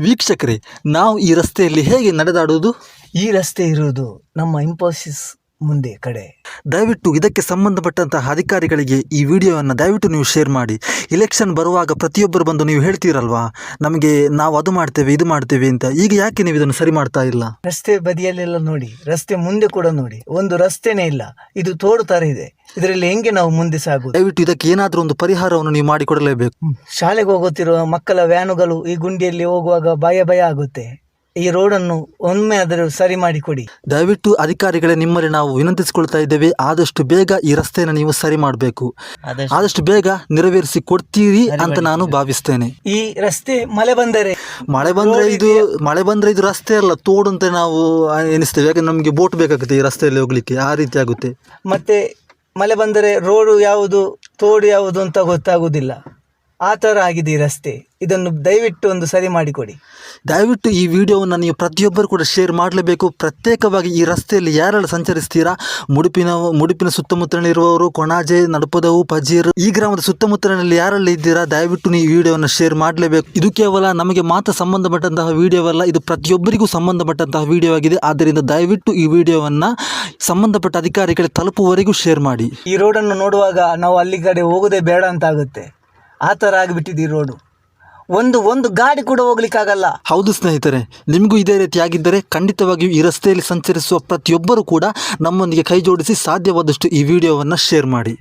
ವೀಕ್ಷಕರೇ ನಾವು ಈ ರಸ್ತೆಯಲ್ಲಿ ಹೇಗೆ ನಡೆದಾಡುವುದು? ಈ ರಸ್ತೆ ಇರುವುದು ನಮ್ಮ ಇಂಫೋಸಿಸ್ ಮುಂದೆ ಕಡೆ. ದಯವಿಟ್ಟು ಇದಕ್ಕೆ ಸಂಬಂಧಪಟ್ಟಂತಹ ಅಧಿಕಾರಿಗಳಿಗೆ ಈ ವಿಡಿಯೋವನ್ನು ದಯವಿಟ್ಟು ನೀವು ಶೇರ್ ಮಾಡಿ. ಇಲೆಕ್ಷನ್ ಬರುವಾಗ ಪ್ರತಿಯೊಬ್ಬರು ಬಂದು ನೀವು ಹೇಳ್ತೀರಲ್ವಾ? ನಮಗೆ ನಾವು ಅದು ಮಾಡ್ತೇವೆ ಇದು ಮಾಡ್ತೇವೆ ಅಂತ. ಈಗ ಯಾಕೆ ನೀವು ಇದನ್ನು ಸರಿ ಮಾಡ್ತಾ ಇಲ್ಲ? ರಸ್ತೆ ಬದಿಯಲ್ಲೆಲ್ಲ ನೋಡಿ ರಸ್ತೆ ಮುಂದೆ ಕೂಡ ನೋಡಿ. ಒಂದು ರಸ್ತೆನೇ ಇಲ್ಲ. ಇದು ತೋಡು ತರ ಇದೆ. ಇದರಲ್ಲಿ ಹೆಂಗೆ ನಾವು ಮುಂದೆ ಸಾಗು ದಯವಿಟ್ಟು ಇದಕ್ಕೆ ಏನಾದರೂ ಒಂದು ಪರಿಹಾರವನ್ನು ನೀವು ಮಾಡಿಕೊಡಲೇಬೇಕು. ಶಾಲೆಗೆ ಹೋಗುತ್ತಿರುವ ಮಕ್ಕಳ ವ್ಯಾನುಗಳು ಈ ಗುಂಡಿಯಲ್ಲಿ ಹೋಗುವಾಗ ಭಯ ಭಯ ಆಗುತ್ತೆ. ಈ ರೋಡನ್ನು ಒಮ್ಮೆ ಆದರೂ ಸರಿ ಮಾಡಿ ಕೊಡಿ ದಯವಿಟ್ಟು ಅಧಿಕಾರಿಗಳೇ ನಿಮ್ಮಲ್ಲಿ ನಾವು ವಿನಂತಿಸಿಕೊಳ್ತಾ ಇದ್ದೇವೆ. ಆದಷ್ಟು ಬೇಗ ಈ ರಸ್ತೆಯನ್ನು ನೀವು ಸರಿ ಮಾಡಬೇಕು. ಆದಷ್ಟು ಬೇಗ ನೆರವೇರಿಸಿ ಕೊಡ್ತೀರಿ ಅಂತ ನಾನು ಭಾವಿಸ್ತೇನೆ. ಈ ರಸ್ತೆ ಮಳೆ ಬಂದರೆ ಮಳೆ ಬಂದ್ರೆ ಇದು ಮಳೆ ಬಂದ್ರೆ ಇದು ರಸ್ತೆ ಅಲ್ಲ ತೋಡು ಅಂತ ನಾವು ಎನಿಸ್ತೇವೆ ಯಾಕಂದ್ರೆ ನಮಗೆ ಬೋಟ್ ಬೇಕಾಗುತ್ತೆ ಈ ರಸ್ತೆಯಲ್ಲಿ ಹೋಗ್ಲಿಕ್ಕೆ. ಆ ರೀತಿ ಆಗುತ್ತೆ. ಮತ್ತೆ ಮಳೆ ಬಂದರೆ ರೋಡು ಯಾವುದು ತೋಡು ಯಾವುದು ಅಂತ ಗೊತ್ತಾಗುವುದಿಲ್ಲ. ಆ ಥರ ಆಗಿದೆ ಈ ರಸ್ತೆ ಇದನ್ನು ದಯವಿಟ್ಟು ಒಂದು ಸರಿ ಮಾಡಿಕೊಡಿ. ದಯವಿಟ್ಟು ಈ ವಿಡಿಯೋವನ್ನು ನೀವು ಪ್ರತಿಯೊಬ್ಬರು ಕೂಡ ಶೇರ್ ಮಾಡಲೇಬೇಕು. ಪ್ರತ್ಯೇಕವಾಗಿ ಈ ರಸ್ತೆಯಲ್ಲಿ ಯಾರೆಲ್ಲ ಸಂಚರಿಸ್ತೀರಾ? ಮುಡುಪಿನ ಮುಡುಪಿನ ಸುತ್ತಮುತ್ತಲಿರುವವರು ಕೊಣಾಜೆ ನಡುಪದವು ಪಜೀರ್ ಈ ಗ್ರಾಮದ ಸುತ್ತಮುತ್ತಲಿನಲ್ಲಿ ಯಾರೆಲ್ಲ ಇದ್ದೀರಾ? ದಯವಿಟ್ಟು ನೀವು ಈ ವಿಡಿಯೋವನ್ನು ಶೇರ್ ಮಾಡಲೇಬೇಕು. ಇದು ಕೇವಲ ನಮಗೆ ಮಾತ್ರ ಸಂಬಂಧಪಟ್ಟಂತಹ ವಿಡಿಯೋವಲ್ಲ ಇದು ಪ್ರತಿಯೊಬ್ಬರಿಗೂ ಸಂಬಂಧಪಟ್ಟಂತಹ ವಿಡಿಯೋ ಆಗಿದೆ ಆದ್ದರಿಂದ ದಯವಿಟ್ಟು ಈ ವಿಡಿಯೋವನ್ನು ಸಂಬಂಧಪಟ್ಟ ಅಧಿಕಾರಿಗಳಿಗೆ ತಲುಪುವವರೆಗೂ ಶೇರ್ ಮಾಡಿ. ಈ ರೋಡನ್ನು ನೋಡುವಾಗ ನಾವು ಅಲ್ಲಿ ಕಡೆ ಹೋಗೋದೇ ಬೇಡ ಅಂತ ಆಗುತ್ತೆ. ಆ ಥರ ಆಗಿಬಿಟ್ಟಿದೆ ರೋಡು ಒಂದು ಒಂದು ಗಾಡಿ ಕೂಡ ಹೋಗ್ಲಿಕ್ಕಾಗಲ್ಲ. ಹೌದು ಸ್ನೇಹಿತರೆ, ನಿಮಗೂ ಇದೇ ರೀತಿ ಆಗಿದ್ದರೆ ಖಂಡಿತವಾಗಿಯೂ ಈ ರಸ್ತೆಯಲ್ಲಿ ಸಂಚರಿಸುವ ಪ್ರತಿಯೊಬ್ಬರೂ ಕೂಡ ನಮ್ಮೊಂದಿಗೆ ಕೈ ಜೋಡಿಸಿ ಸಾಧ್ಯವಾದಷ್ಟು ಈ ವಿಡಿಯೋವನ್ನು ಶೇರ್ ಮಾಡಿ.